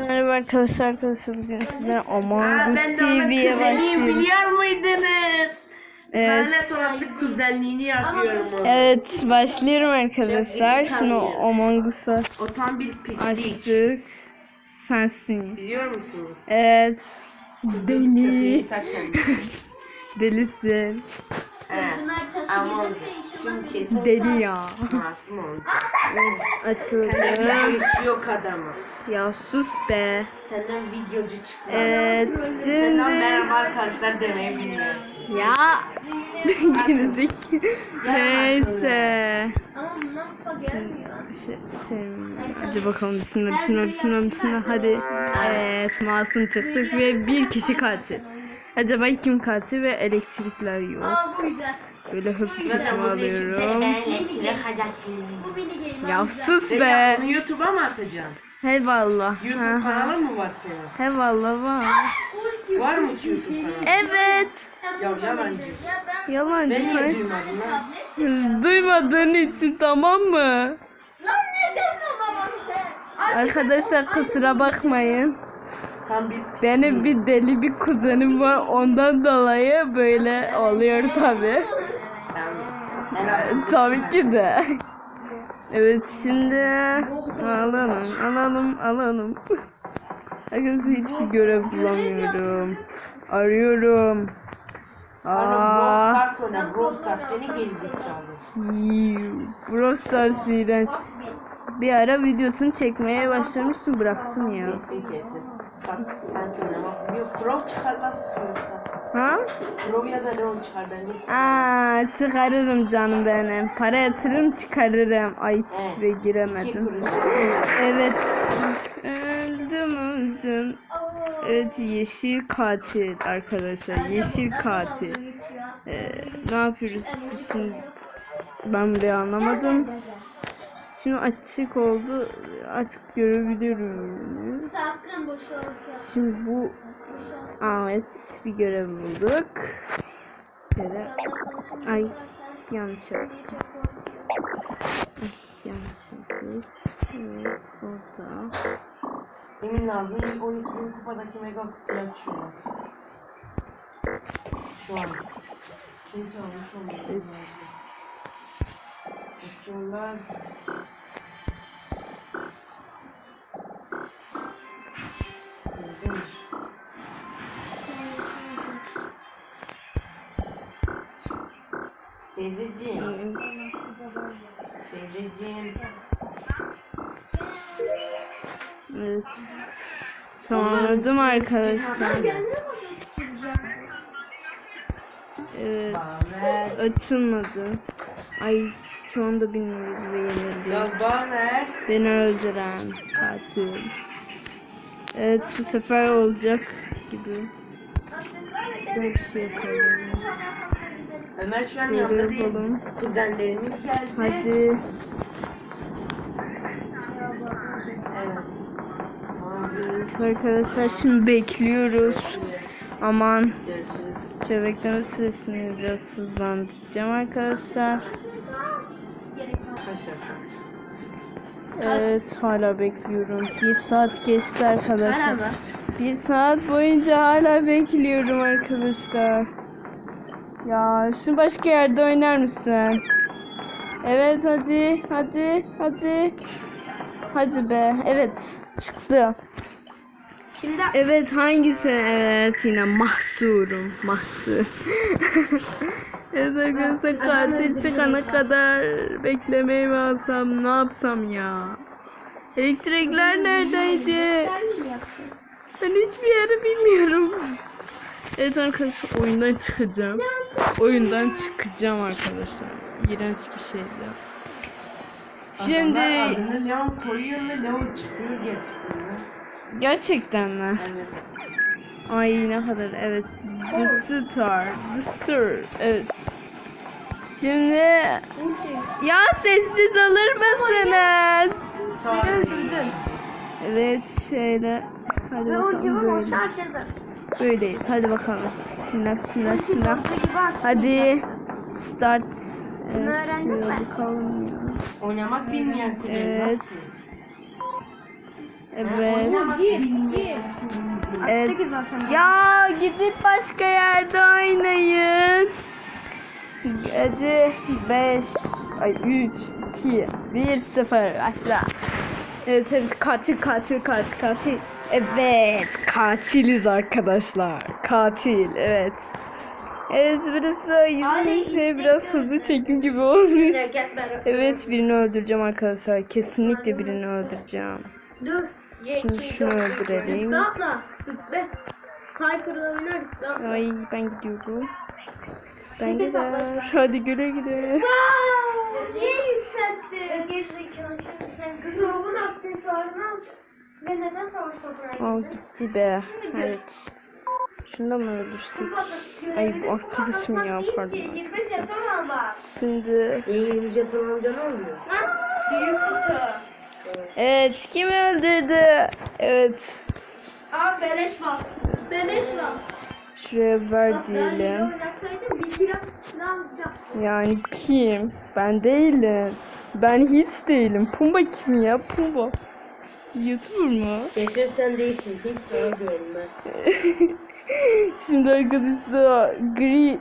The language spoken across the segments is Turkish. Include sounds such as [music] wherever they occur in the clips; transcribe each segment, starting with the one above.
Merhaba arkadaşlar arkadaşlar bugün sizlere Among Us ben de onun TV'ye başlıyorum. biliyor muydunuz? Evet. Lanet olası kuzenliğini yapıyorum onu. Evet başlıyorum arkadaşlar. Şimdi. Among Us'u O tam bir pislik. açtık. Sensin. Biliyor musunuz? Evet. Deli. Köpeği saç olmuş. Delisin. Deli ya. masum oldu. Evet Senden açıldı. bir iş yok adamı. Ya sus be. Senden videocu çıkmaz. Evet Senden şimdi. merhaba arkadaşlar demeyi bilmiyor. Ya. [laughs] Gerizek. Neyse. Ama bundan kupa gelmiyor. Şey, şey, hadi bakalım bismillah bismillah bismillah bismillah hadi. Evet masum çıktık ve bir kişi katil. Acaba kim katil ve elektrikler yok. Aa bu güzel. Böyle hızlı Zaten çekimi bu değişik alıyorum. deneyimle kadar. Bu mini game. Ya sus Peki be. bunu YouTube'a mı atacaksın? Eyvallah. YouTube Hı hı. kanalı mı var senin? Eyvallah var. Var mı ki YouTube kanalı? Evet. Ya yalancı. Ya ben Yalancı Ben sen. duymadım lan? Duymadığın için tamam mı? Arkadaşlar kusura bakmayın. Tam bir Benim bir deli bir kuzenim var. Ondan dolayı böyle oluyor tabi. Tabii ki de. [laughs] Evet şimdi alalım alalım alalım. Arkadaşlar hiçbir görev bulamıyorum. Arıyorum. Aa, Brawl Stars iğrenç. Bir ara videosunu çekmeye başlamıştım bıraktım ya. Yok. Ha? Da Leon çıkar ben de. Aa, çıkarırım canım benim. Para yatırırım çıkarırım. Ay Evet. ve giremedim. Evet. Öldüm öldüm. Evet yeşil katil arkadaşlar. Yeşil katil. Ee, ne yapıyoruz? Şimdi ben bile anlamadım. Şimdi açık oldu. Artık görebiliyorum. Şimdi bu evet bir görev bulduk. Şöyle. Ay yanlış yaptık. Ay, yanlış yaptık. Evet orada. Emin lazım. İlk 12 bin kupadaki mega kutuyu açıyorum. Şu an. Kimse almış olmuyor. Evet. Açıyorlar. Teyzeciğim, Evet. teyzeciğim. Evet. Tamamladım arkadaşlar. Evet. Açılmadı. Ay şu anda bilmiyoruz ve yenildi. Ya Baner. Beni öldüren katil. Evet bu sefer olacak gibi. Güzel bir şey yapalım. Ömer şu an Böyle yanında değil. Kuzenlerimiz geldi. Hadi. Evet. Arkadaşlar şimdi bekliyoruz. Aman şöyle bekleme süresini biraz hızlandıracağım arkadaşlar. Evet hala bekliyorum. Bir saat geçti arkadaşlar. Bir saat boyunca hala bekliyorum arkadaşlar. Ya şu başka yerde oynar mısın? Evet hadi hadi hadi. Hadi be evet çıktı. Şimdi Evet hangisi? Evet yine mahsurum. Mahsur. [laughs] evet arkadaşlar katil çıkana kadar beklemeyi mi alsam ne yapsam ya? Elektrikler neredeydi? Ben hiçbir yeri bilmiyorum. Evet arkadaşlar oyundan çıkacağım. Oyundan çıkacağım arkadaşlar. İğrenç bir şeydi. Şimdi Adamlar adını Leon koyuyor ve Leon çıkıyor çıkıyor. gerçekten mi? Evet. Ay ne kadar evet. The Star. The Star. Evet. Şimdi ya sessiz alır mısınız? Sonra Evet şöyle. Hadi bakalım böyle. harcadım. Böyleyiz. Hadi bakalım. Bismillah bismillah bismillah. Hadi. Start. Evet, öğrendin mi? bakalım oynamak bilmeyen Evet. Evet. Evet. Ya gidip başka yerde oynayın. Hadi 5 ay 3 2 1 0 başla. Evet evet katil katil katil katil. Evet katiliz arkadaşlar. Katil evet. Evet burası yüzümüzü biraz hızlı çekim gibi olmuş. Evet birini öldüreceğim arkadaşlar. Kesinlikle birini öldüreceğim. Dur. Şimdi şunu öldürelim. Piper'la oynarız. Ay ben gidiyorum. Ben gider. Hadi güle güle. Niye yükseltti? Gerizekalı şimdi sen Rob'un aksesuarını al. Ve neden savaş topuna Al gitti be. Evet. Şunu da mı öldürsek? Ay bu arkadaşım ya pardon. 25 jeton al bak. Şimdi İyi jeton alınca ne oluyor? Büyük kutu. evet kim öldürdü? Evet. Aa beleş bak. Şuraya ver diyelim. Yani kim? Ben değilim. Ben hiç değilim. Pumba kim ya? Pumba. YouTuber mu? Kesin sen değilsin. Hiç sana diyorum ben. [laughs] Şimdi arkadaşlar gri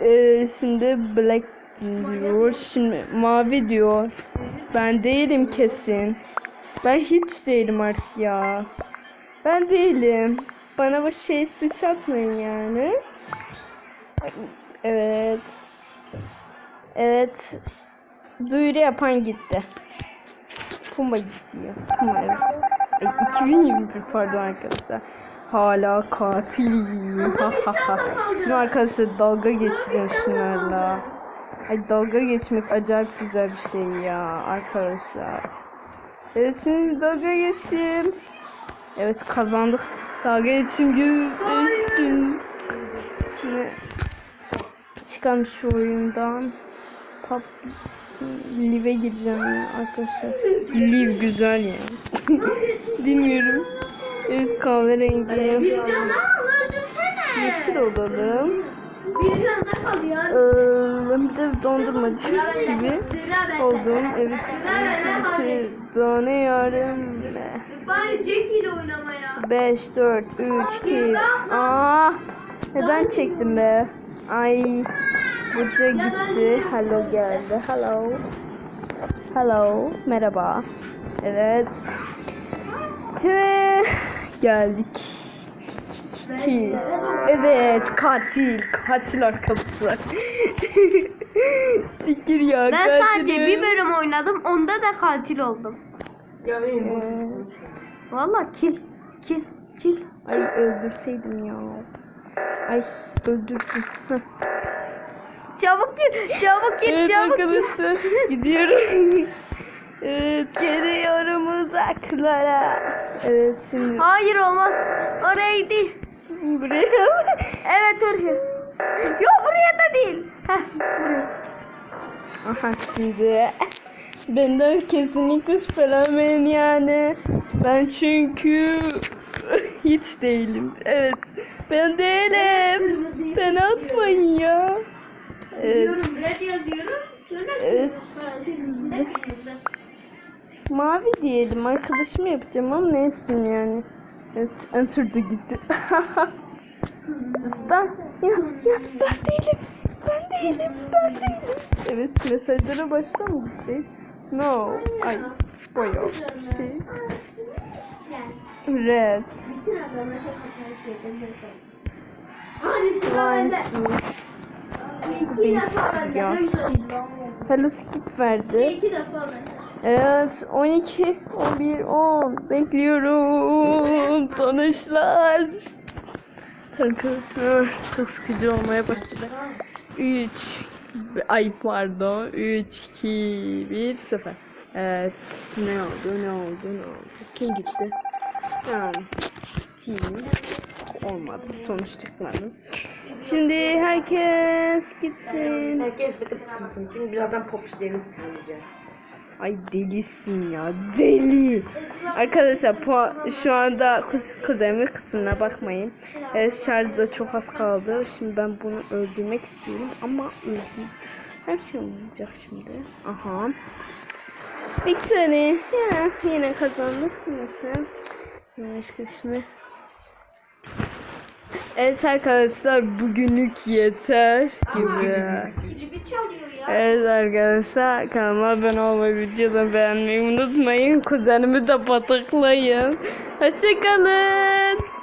e, şimdi black diyor. Şimdi mavi diyor. Ben değilim kesin. Ben hiç değilim artık ya. Ben değilim. Bana bu şey suç atmayın yani. Evet. Evet. Duyuru yapan gitti. Puma gidiyor. Puma evet. Ay, 2021 pardon arkadaşlar. Hala ha. Şimdi arkadaşlar dalga geçeceğim şunlarla. Ay dalga geçmek acayip güzel bir şey ya arkadaşlar. Evet şimdi dalga geçeyim. Evet kazandık. Dalga geçeyim görürsün. Şimdi çıkalım şu oyundan. Pop Live gireceğim ya arkadaşlar. Live güzel ya. [laughs] Bilmiyorum. Evet kahverengi. Öldürsene. Yeşil olalım. Bir kalıyor. Ee, bir de dondurmacı gibi oldum. Evet. Evet. Donuyorum. Bari Jack ile oynamaya. 5, 4, 3, 2. Aa, neden çektim be? Ay. Burcu gitti. Hello geldi. Hello. Hello. Merhaba. Evet. Şimdi geldik. Ki. Evet katil. Katil arkadaşlar. [laughs] Şükür ya. Ben sadece katilim. bir bölüm oynadım. Onda da katil oldum. Ya benim. Ee, Valla kill. Kill. Kill. Ay öldürseydim ya. Ay öldürdüm. Çabuk gir. Çabuk gir. Evet çabuk gir. arkadaşlar gidiyorum. [laughs] evet gidiyorum uzaklara. Evet şimdi Hayır olmaz. Oraya değil. buraya. Evet oraya. Yok buraya da değil. Heh, buraya. Aha şimdi benden kesinlikle şüphelenmeyin yani. Ben çünkü hiç değilim. Evet ben değilim. Ben atmayın ya. Evet. Diyorum red yazıyorum. Sonra Evet. Mavi diyelim. Arkadaşımı yapacağım ama neyse yani. Evet, enter'da gitti. [laughs] Star. Ya, ya ben değilim. Ben değilim. Ben değilim. Evet, mesajlara baştan mı gitsek? No. Ay, bir şey. Red. Hello skip verdi. İki defa. Evet 12, 11, 10 bekliyorum sonuçlar. Arkadaşlar çok sıkıcı olmaya başladı. 3 ay pardon 3 2 1 0. Evet ne oldu ne oldu ne oldu? Kim gitti? Team olmadı sonuç çıkmadı. Şimdi herkes gitsin. Herkes sıkıntı çeksin. Çünkü birazdan pop işlerini sıkılacak. Ay delisin ya deli. Arkadaşlar şu anda kızarmış kısmına bakmayın. Evet şarjda çok az kaldı. Şimdi ben bunu öldürmek istiyorum ama öldüm. Her şey olacak şimdi. Aha. Victory. Ya, yine kazandık. Neyse. Başka ismi. Evet arkadaşlar bugünlük yeter gibi. Ya. Evet arkadaşlar kanalıma abone olmayı, videoda beğenmeyi unutmayın. Kuzenimi de pataklayın. Hoşçakalın.